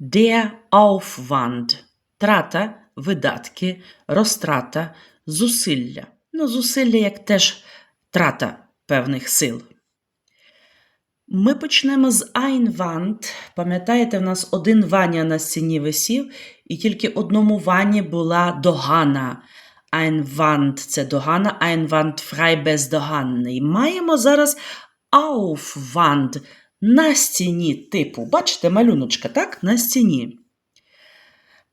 Der Aufwand. Трата, видатки, розтрата, зусилля. Ну, зусилля як теж трата певних сил. Ми почнемо з Einwand. Пам'ятаєте, в нас один Ваня на стіні висів, і тільки одному Вані була догана. Einwand – це догана, Einwand frei бездоганний. Маємо зараз Aufwand на стіні типу. Бачите, малюночка, так? На стіні.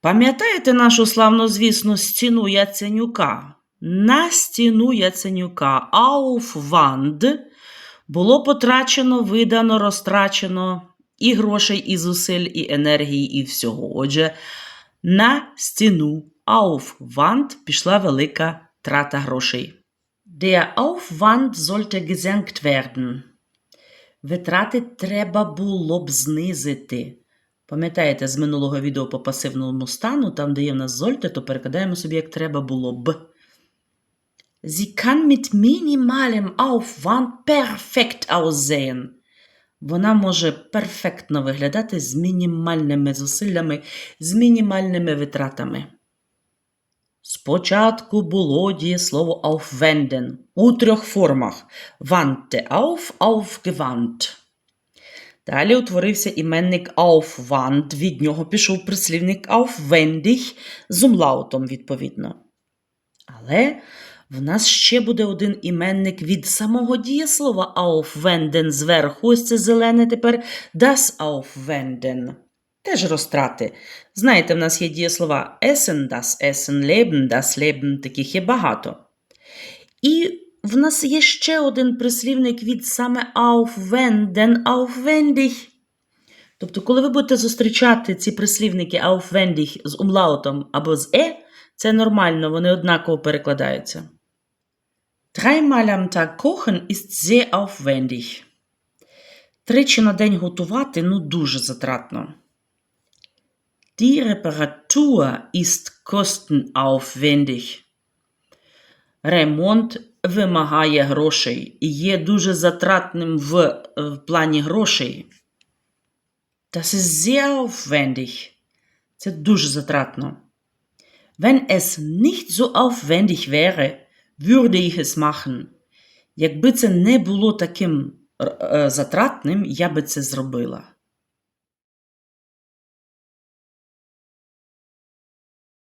Пам'ятаєте нашу славнозвісну стіну Яценюка? На стіну Яценюка Aufwand було потрачено, видано, розтрачено і грошей, і зусиль, і енергії, і всього. Отже, на стіну Aufwand пішла велика трата грошей. Der Aufwand sollte gesenkt werden. Витрати треба було б знизити. Пам'ятаєте, з минулого відео по пасивному стану, там, де є в нас зольте, то перекладаємо собі, як треба було б. Sie kann mit minimalem Aufwand perfekt aussehen. Вона може перфектно виглядати з мінімальними зусиллями, з мінімальними витратами. Спочатку було дієслово aufwenden у трьох формах: wandte auf, aufgewandt. Далі утворився іменник Aufwand, від нього пішов прислівник aufwendig з умлаутом, відповідно. Але в нас ще буде один іменник від самого дієслова aufwenden зверху. Ось це зелене тепер das aufwenden. Теж розтрати. Знаєте, в нас є дієслова essen, das essen, leben, das leben, таких є багато. І в нас є ще один прислівник від саме aufwenden, aufwendig. Тобто, коли ви будете зустрічати ці прислівники aufwendig з умлаутом або з е, це нормально, вони однаково перекладаються. Dreimal am Tag kochen ist sehr aufwendig. Тричі на день готувати ну дуже затратно. Die Reparatur ist kostenaufwendig. Ремонт вимагає грошей і є дуже затратним в, в плані грошей. Das ist sehr aufwendig. Це дуже затратно. Wenn es nicht so aufwendig wäre, würde ich es machen. Якби це не було таким е, затратним, я би це зробила.